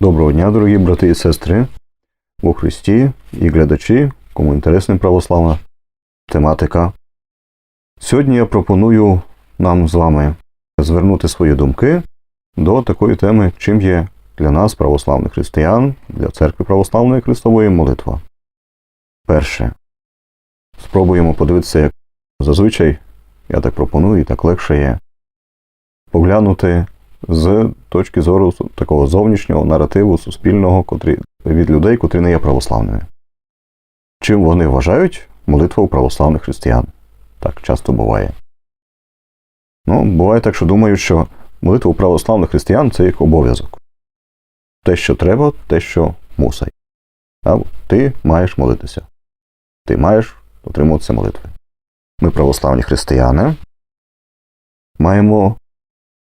Доброго дня, дорогі брати і сестри у Христі і глядачі, кому інтересна православна тематика. Сьогодні я пропоную нам з вами звернути свої думки до такої теми, чим є для нас, православних християн, для церкви православної Христової молитва. Перше. Спробуємо подивитися, як зазвичай, я так пропоную, і так легше є поглянути з точки зору такого зовнішнього наративу суспільного котрі, від людей, котрі не є православними. Чим вони вважають молитву православних християн? Так часто буває. Ну, буває так, що думають, що молитва у православних християн це як обов'язок. Те, що треба, те, що мусить. А ти маєш молитися. Ти маєш дотримуватися молитви. Ми, православні християни, маємо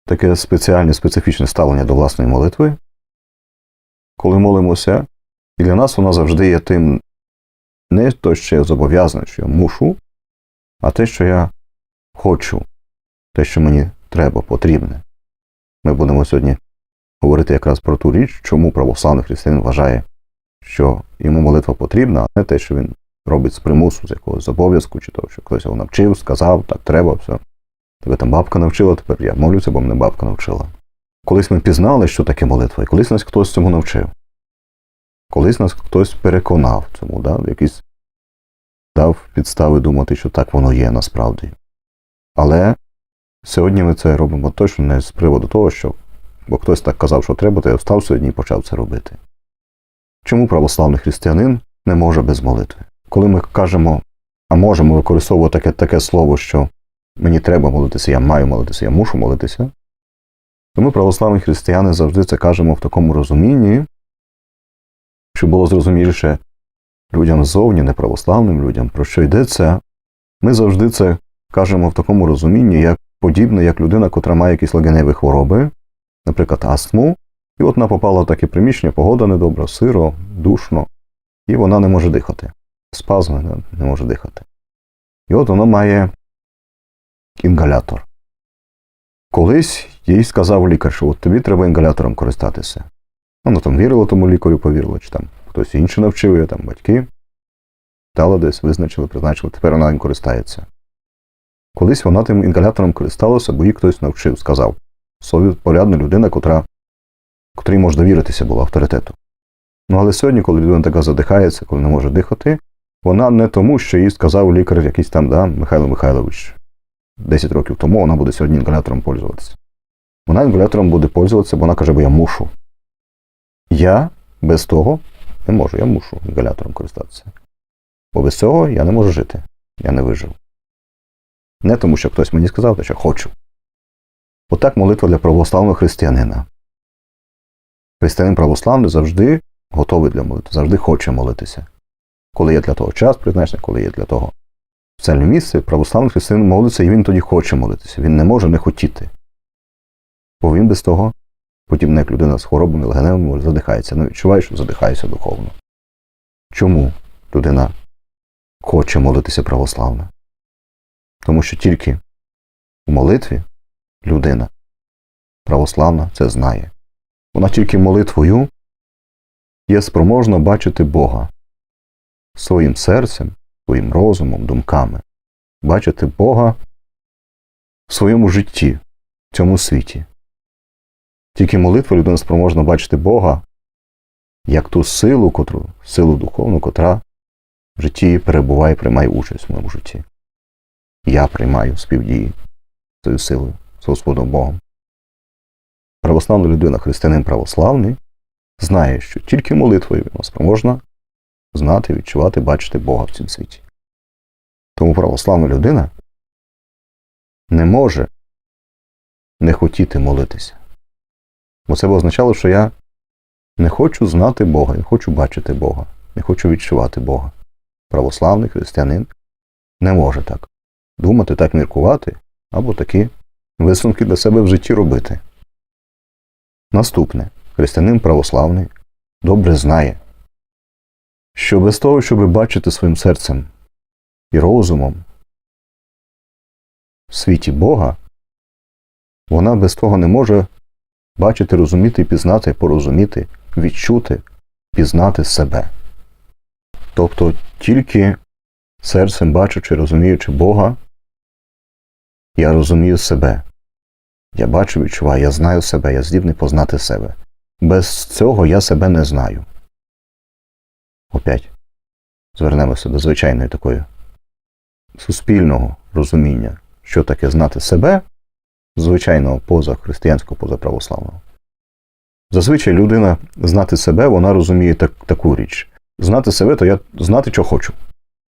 таке спеціальне, специфічне ставлення до власної молитви, коли молимося, і для нас вона завжди є тим не то, що я зобов'язаний, що я мушу, а те, що я хочу, те, що мені треба, потрібне. Ми будемо сьогодні говорити якраз про ту річ, чому православний християнин вважає, що йому молитва потрібна, а не те, що він робить з примусу, з якогось обов'язку, чи того, що хтось його навчив, сказав, так треба, все. Тебе там бабка навчила, тепер я молюся, бо мене бабка навчила. Колись ми пізнали, що таке молитва, і колись нас хтось цьому навчив. Колись нас хтось переконав цьому, да? якийсь дав підстави думати, що так воно є насправді. Але сьогодні ми це робимо точно не з приводу того, що бо хтось так казав, що треба, то я встав сьогодні і почав це робити. Чому православний християнин не може без молитви? Коли ми кажемо, а можемо використовувати таке, таке слово, що мені треба молитися, я маю молитися, я мушу молитися, то ми, православні християни, завжди це кажемо в такому розумінні, щоб було зрозуміліше людям ззовні, неправославним людям, про що йдеться, ми завжди це кажемо в такому розумінні, як подібне, як людина, котра має якісь легеневі хвороби, наприклад, астму, і от вона попала в таке приміщення, погода недобра, сиро, душно, і вона не може дихати. Спазми не- може дихати. І от воно має інгалятор. Колись їй сказав лікар, що от тобі треба інгалятором користатися. Вона там вірила тому лікарю, повірила, чи там хтось інший навчив її, там батьки. Дали десь, визначили, призначили, тепер вона їм користається. Колись вона тим інгалятором користалася, бо їй хтось навчив, сказав. Совіт порядна людина, котра, котрій можна довіритися була авторитету. Ну але сьогодні, коли людина така задихається, коли не може дихати, вона не тому, що їй сказав лікар якийсь там, да, Михайло Михайлович, 10 років тому вона буде сьогодні інгалятором пользуватися. Вона інгалятором буде пользуватися, бо вона каже, бо я мушу. Я без того не можу, я мушу інгалятором користатися. Бо без цього я не можу жити. Я не вижив. Не тому, що хтось мені сказав, а що хочу. Отак молитва для православного християнина. Християнин православний завжди готовий для молитви, завжди хоче молитися. Коли є для того час призначений, коли є для того спеціальне місце, православний християнин молиться, і він тоді хоче молитися. Він не може не хотіти. Бо він без того, подібно як людина з хворобами легеневими, задихається. Ну, відчуває, що задихається духовно. Чому людина хоче молитися православно? Тому що тільки у молитві людина православна це знає. Вона тільки молитвою є спроможна бачити Бога своїм серцем, своїм розумом, думками, бачити Бога в своєму житті, в цьому світі. Тільки молитва людина спроможна бачити Бога як ту силу, котру, силу духовну, котра в житті перебуває, і приймає участь в моєму житті. Я приймаю співдії цією силою з Господом Богом. Православна людина, християнин православний, знає, що тільки молитвою вона спроможна знати, відчувати, бачити Бога в цьому світі. Тому православна людина не може не хотіти молитися. Бо це б означало, що я не хочу знати Бога, не хочу бачити Бога, не хочу відчувати Бога. Православний християнин не може так думати, так міркувати, або такі висновки для себе в житті робити. Наступне. Християнин православний добре знає, що без того, щоб бачити своїм серцем і розумом в світі Бога, вона без того не може бачити, розуміти, пізнати, порозуміти відчути, пізнати себе. Тобто тільки серцем бачучи, розуміючи Бога, я розумію себе. Я бачу, відчуваю, я знаю себе, я здібний познати себе. Без цього я себе не знаю. Опять звернемося до звичайної такої суспільного розуміння, що таке знати себе, звичайного поза християнського, поза православного. Зазвичай людина знати себе, вона розуміє так, таку річ. Знати себе, то я знати, що хочу.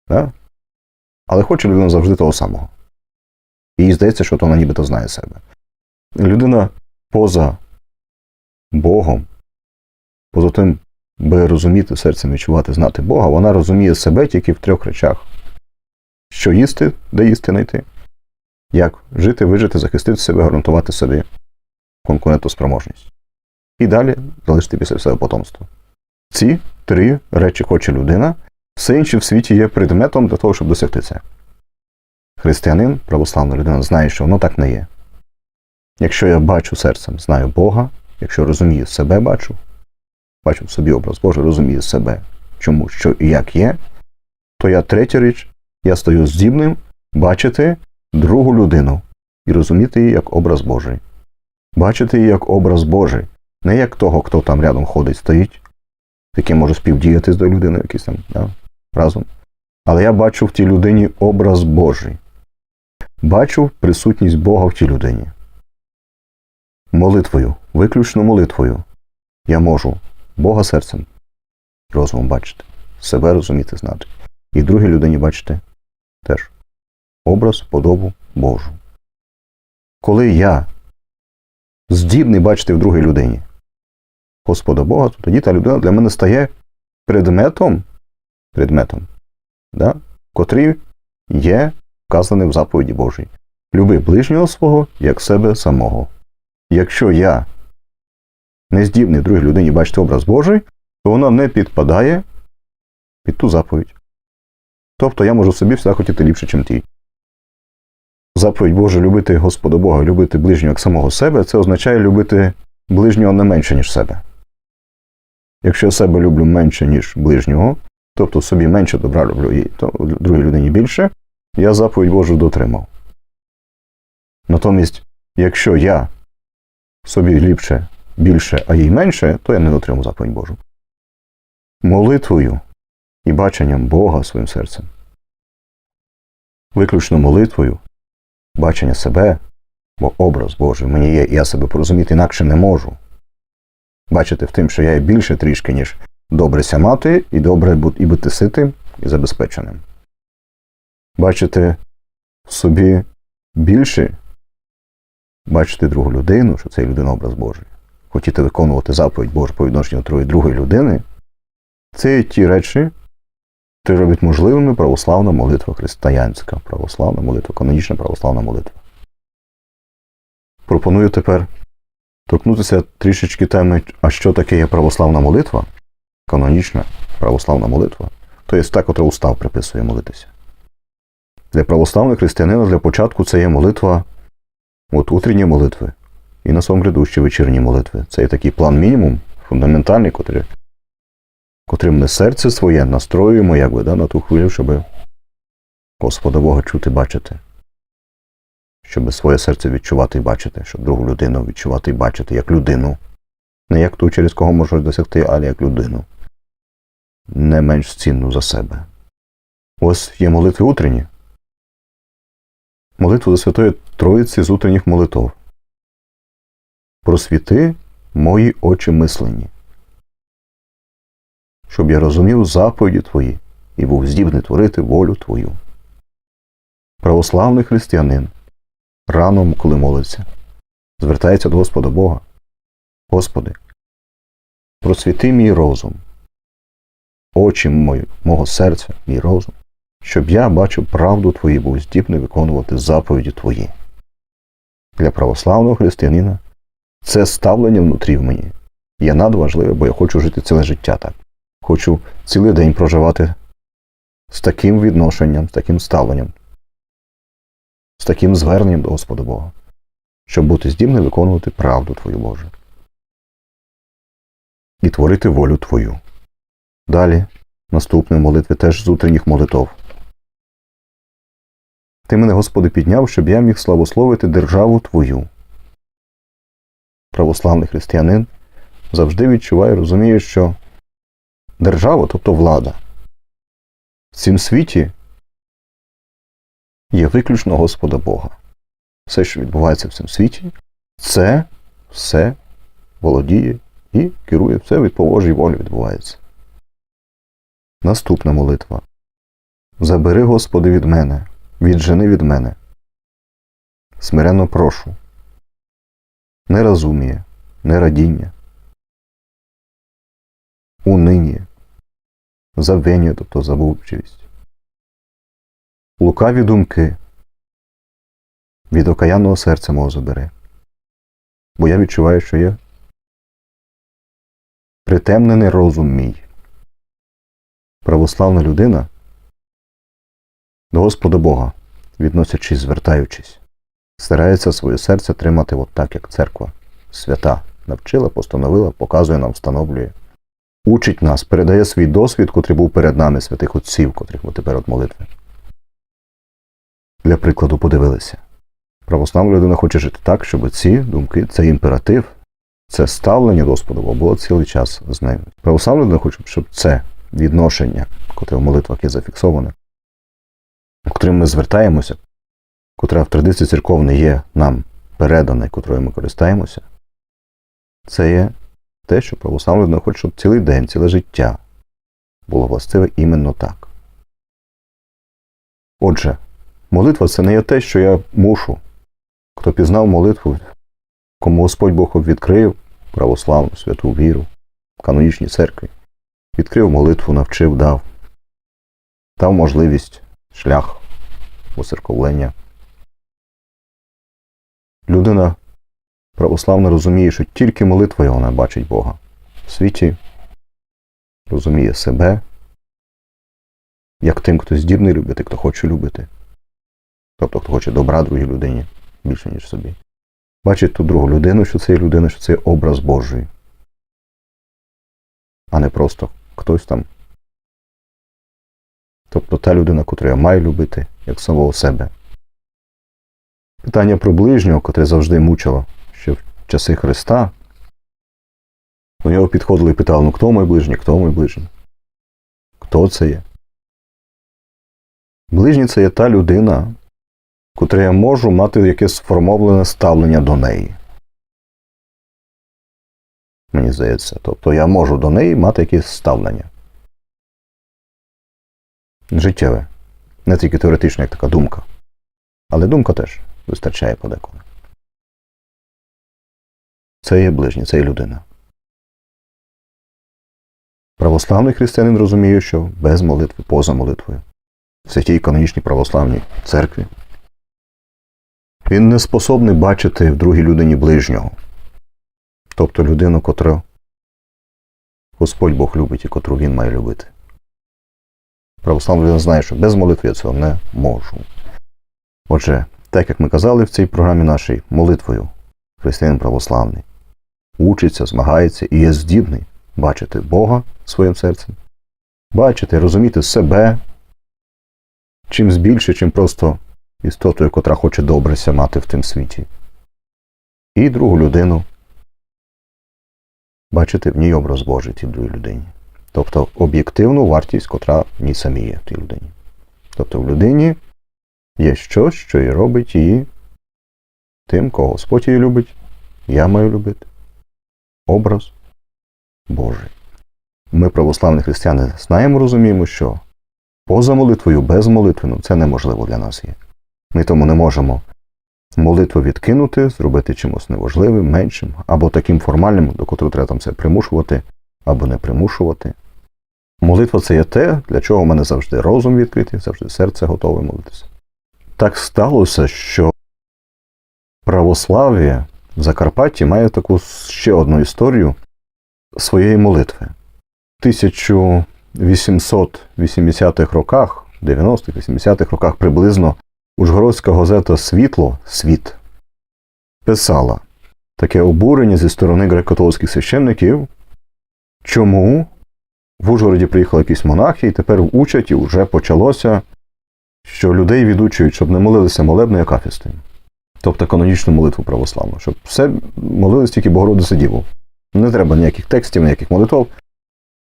Да? Але хоче людина завжди того самого. Їй здається, що то вона нібито знає себе. Людина поза Богом, поза тим, би розуміти серцем відчувати, знати Бога, вона розуміє себе тільки в трьох речах: що їсти, де їсти знайти, як жити, вижити, захистити себе, гарантувати собі конкурентоспроможність. І далі залишити після себе потомство. Ці три речі хоче людина, все інше в світі є предметом для того, щоб досягти це. Християнин, православна людина, знає, що воно так не є. Якщо я бачу серцем, знаю Бога, якщо розумію себе, бачу, бачу в собі образ Божий, розумію себе, чому, що і як є, то я третя річ, я стаю здібним бачити другу людину і розуміти її як образ Божий. Бачити її як образ Божий, не як того, хто там рядом ходить, стоїть, з яким може співдіяти з тою людиною якийсь там да, разом. Але я бачу в тій людині образ Божий. Бачу присутність Бога в тій людині. Молитвою, виключно молитвою, я можу Бога серцем, розумом бачити, себе розуміти, знати. І другій людині бачити теж образ, подобу Божу. Коли я здібний бачити в другій людині Господа Бога, то тоді та людина для мене стає предметом, предметом, да, котрий є вказаний в заповіді Божій. Люби ближнього свого як себе самого. Якщо я не здібний другій людині бачити образ Божий, то вона не підпадає під ту заповідь. Тобто я можу собі все хотіти ліпше, ніж ті. Заповідь Божа любити Господа Бога, любити ближнього як самого себе, це означає любити ближнього не менше, ніж себе. Якщо я себе люблю менше, ніж ближнього, тобто собі менше добра люблю то другій людині більше, я заповідь Божу дотримав. Натомість, якщо я собі ліпше, більше, а їй менше, то я не дотримав заповідь Божу. Молитвою і баченням Бога своїм серцем. Виключно молитвою, бачення себе, бо образ Божий в мені є, і я себе порозуміти інакше не можу. Бачити в тим, що я є більше трішки, ніж добре ся мати, і добре і бути ситим і забезпеченим. Бачити в собі більше, бачити другу людину, що це людина образ Божий. Хотіти виконувати заповідь Божу по відношенню до другої людини, це ті речі, які робить можливими православна молитва християнська, православна молитва, канонічна православна молитва. Пропоную тепер торкнутися трішечки теми, а що таке є православна молитва, канонічна православна молитва, то є та, котра устав приписує молитися. Для православних християнина для початку це є молитва, от утренні молитви і на своєму грядущі вечірні молитви. Це є такий план мінімум, фундаментальний, котрий, котрим ми серце своє настроюємо якби, да, на ту хвилю, щоб Господа Бога чути, бачити. Щоб своє серце відчувати і бачити, щоб другу людину відчувати і бачити як людину. Не як ту, через кого можеш досягти, але як людину. Не менш цінну за себе. Ось є молитви утренні. Молитва до Святої Троїці з утренніх молитов. Просвіти мої очі мислені, щоб я розумів заповіді Твої і був здібний творити волю Твою. Православний християнин рано, коли молиться, звертається до Господа Бога. Господи, просвіти мій розум, очі мої, мого серця, мій розум, щоб я бачив правду Твою, і був здібний виконувати заповіді Твої. Для православного християнина це ставлення внутрі в мені є надважливе, бо я хочу жити ціле життя так. Хочу цілий день проживати з таким відношенням, з таким ставленням, з таким зверненням до Господа Бога, щоб бути здібним виконувати правду Твою Божу. і творити волю Твою. Далі, наступної молитви теж з утренніх молитов. Ти мене, Господи, підняв, щоб я міг славословити державу Твою. Православний християнин завжди відчуває, розуміє, що держава, тобто влада, в цім світі є виключно Господа Бога. Все, що відбувається в цьому світі, це все володіє і керує все від Божій волі відбувається. Наступна молитва. Забери, Господи, від мене, віджени від мене. Смиренно прошу. Не розуміє, не радіння, унині, забвення, тобто забувчивість, лукаві думки, від окаянного серця мого забери. Бо я відчуваю, що є притемнений розум мій. Православна людина до Господа Бога, відносячись, звертаючись, старається своє серце тримати от так, як церква свята навчила, постановила, показує нам, встановлює, учить нас, передає свій досвід, котрий був перед нами, святих отців, котрих ми тепер от молитви. Для прикладу подивилися. Православна людина хоче жити так, щоб ці думки, цей імператив, це ставлення Господового було цілий час з нею. Православна людина хоче, щоб це відношення, котре в молитвах є зафіксоване, котрим ми звертаємося, котре в традиції церковної є нам передане, котрою ми користаємося, це є те, що православна людина хоче, щоб цілий день, ціле життя було властиве іменно так. Отже, молитва це не є те, що я мушу. Хто пізнав молитву, кому Господь Бог відкрив православну святу віру, канонічній церкві, відкрив молитву, навчив, дав, дав можливість, шлях оцерковлення. Людина православна розуміє, що тільки молитвою вона бачить Бога в світі, розуміє себе, як тим, хто здібний любити, хто хоче любити, тобто хто хоче добра другій людині більше, ніж собі. Бачить ту другу людину, що це є людина, що це є образ Божий, а не просто хтось там. Тобто та людина, яку я маю любити, як самого себе. Питання про ближнього, котре завжди мучило ще в часи Христа. До нього підходили і питали, ну хто мій ближній, хто мій ближній? Хто це є? Ближній це є та людина, котре я можу мати якесь сформовлене ставлення до неї. Мені здається, тобто я можу до неї мати якесь ставлення. Життєве. Не тільки теоретично, як така думка. Але думка теж вистачає подеколи. Це є ближній, це є людина. Православний християнин розуміє, що без молитви, поза молитвою, в святій канонічній православній церкві, він не способний бачити в другій людині ближнього, тобто людину, котру Господь Бог любить і котру він має любити. Православна людина знає, що без молитви я цього не можу. Отже, так як ми казали в цій програмі нашій, молитвою християнин православний учиться, змагається і є здібний бачити Бога своїм серцем, бачити, розуміти себе чимсь більше, чим просто істотою, котра хоче добреся мати в тим світі. І другу людину бачити в ній образ Божий тій другій людині. Тобто об'єктивну вартість, котра в ній самі є в тій людині. Тобто в людині є щось, що і робить її тим, кого Господь її любить, я маю любити. Образ Божий. Ми, православні християни, знаємо, розуміємо, що поза молитвою, без молитви, ну, це неможливо для нас є. Ми тому не можемо молитву відкинути, зробити чимось неважливим, меншим, або таким формальним, до котрого треба там це примушувати, або не примушувати. Молитва це є те, для чого в мене завжди розум відкритий, завжди серце готове молитися. Так сталося, що православ'я в Закарпатті має таку ще одну історію своєї молитви. В 1880-х роках, 90-х, 80-х роках приблизно Ужгородська газета Світло Світ писала таке обурення зі сторони греко-католицьких священників чому в Ужгороді приїхали якісь монахи, і тепер учать, і вже почалося, що людей відучують, щоб не молилися молебною акафісти. Тобто канонічну молитву православну, щоб все молились тільки Богородице Діву. Не треба ніяких текстів, ніяких молитв.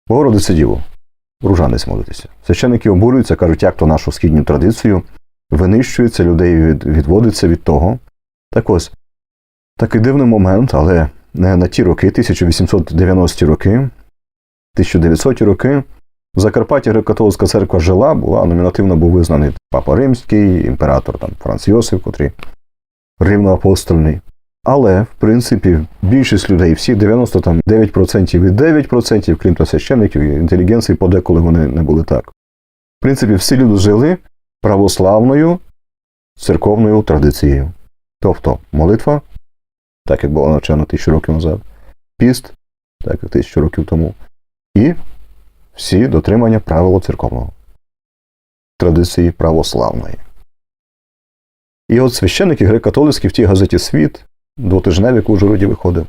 Богородице Діву, ружанець молитися. Священники обурюються, кажуть, як то нашу східню традицію винищується, людей від, відводиться від того. Так ось, такий дивний момент, але не на ті роки, 1890 роки, 1900 роки, в Закарпатті греко-католицька церква жила, була номінативно був визнаний Папа Римський, імператор там, Франц Йосиф, котрий рівноапостольний. Але, в принципі, більшість людей, всі 99% і 9%, крім того священників інтелігенції, подеколи вони не були так. В принципі, всі люди жили православною церковною традицією. Тобто молитва, так як було навчено тисячу років назад, піст, так як тисячу років тому, і всі дотримання правила церковного традиції православної. І от священники греко-католицькі в тій газеті Світ двотижневик в Ужгороді виходив.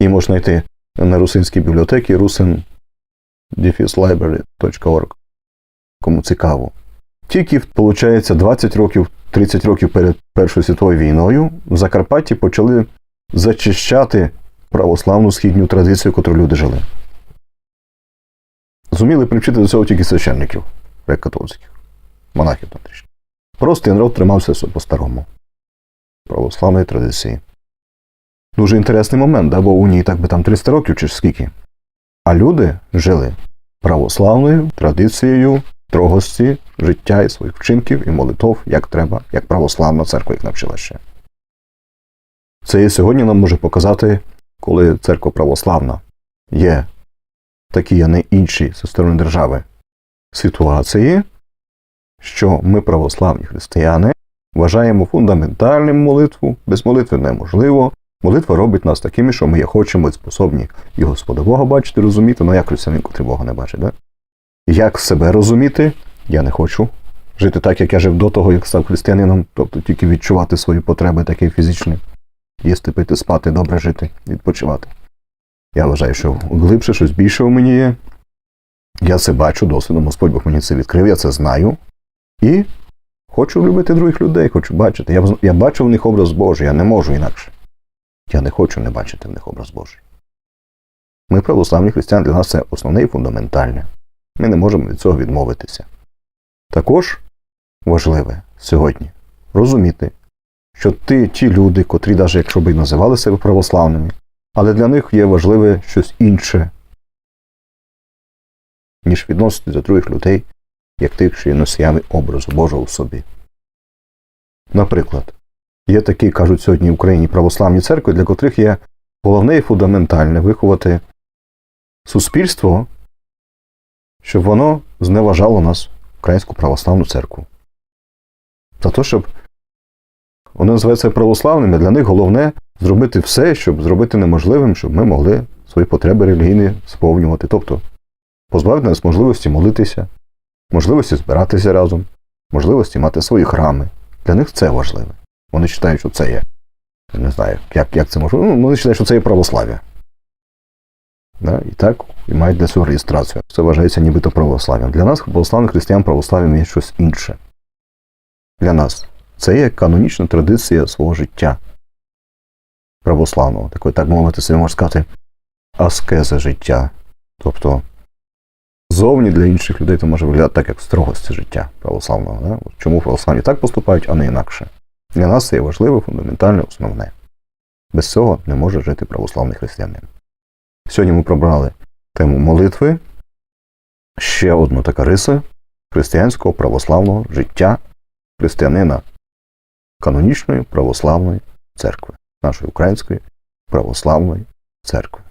І можна знайти на русинській бібліотеці rusin-library.org. Кому цікаво. Тільки, виходить, 20 років, 30 років перед Першою світовою війною в Закарпатті почали зачищати православну східню традицію, яку люди жили. Зуміли привчити до цього тільки священників греко-католицьких, монахів там трішки. Простий народ тримався по-старому. Православної традиції. Дуже інтересний момент, да? бо унії так би там 300 років чи скільки. А люди жили православною традицією строгості життя і своїх вчинків і молитов, як треба, як православна церква їх навчила ще. Це і сьогодні нам може показати, коли церква православна є такі, а не інші зі сторони держави ситуації, що ми, православні християни, вважаємо фундаментальним молитву, без молитви неможливо. Молитва робить нас такими, що ми хочемо і способні і Господа Бога бачити, розуміти, ну як християнин, котрий Бога не бачить. Да? Як себе розуміти, я не хочу жити так, як я жив до того, як став християнином, тобто тільки відчувати свої потреби, такі фізичні, їсти, пити, спати, добре жити, відпочивати. Я вважаю, що глибше щось більше у мені є. Я це бачу досвідом, Господь Бог мені це відкрив, я це знаю. І хочу любити других людей, хочу бачити. Я, я бачу в них образ Божий, я не можу інакше. Я не хочу не бачити в них образ Божий. Ми, православні християни, для нас це основне і фундаментальне. Ми не можемо від цього відмовитися. Також важливе сьогодні розуміти, що ти, ті люди, котрі, навіть якщо б і називали себе православними, але для них є важливе щось інше, ніж відносити до других людей, як тих, що є носіями образу Божого в собі. Наприклад, є такі, кажуть сьогодні в Україні православні церкви, для котрих є головне і фундаментальне виховати суспільство, щоб воно зневажало нас, Українську православну церкву. За те, щоб вони називаються православними, для них головне зробити все, щоб зробити неможливим, щоб ми могли свої потреби релігійні сповнювати. Тобто позбавити нас можливості молитися, можливості збиратися разом, можливості мати свої храми. Для них це важливе. Вони вважають, що це є. Я не знаю, як як це може. Ну, вони вважають, що це є православ'я. Да? І так і мають для цього реєстрацію. Це вважається нібито православ'ям. Для нас, православних християн, православ'ям є щось інше. Для нас. Це є канонічна традиція свого життя. Православного. Такої, так мовити, собі можна сказати, аскеза життя. Тобто зовні для інших людей це може виглядати так, як строгості життя православного. Да? Чому православні так поступають, а не інакше? Для нас це є важливе, фундаментальне, основне. Без цього не може жити православний християнин. Сьогодні ми пробрали тему молитви, ще одну така риса християнського православного життя християнина канонічної православної церкви, нашої української православної церкви.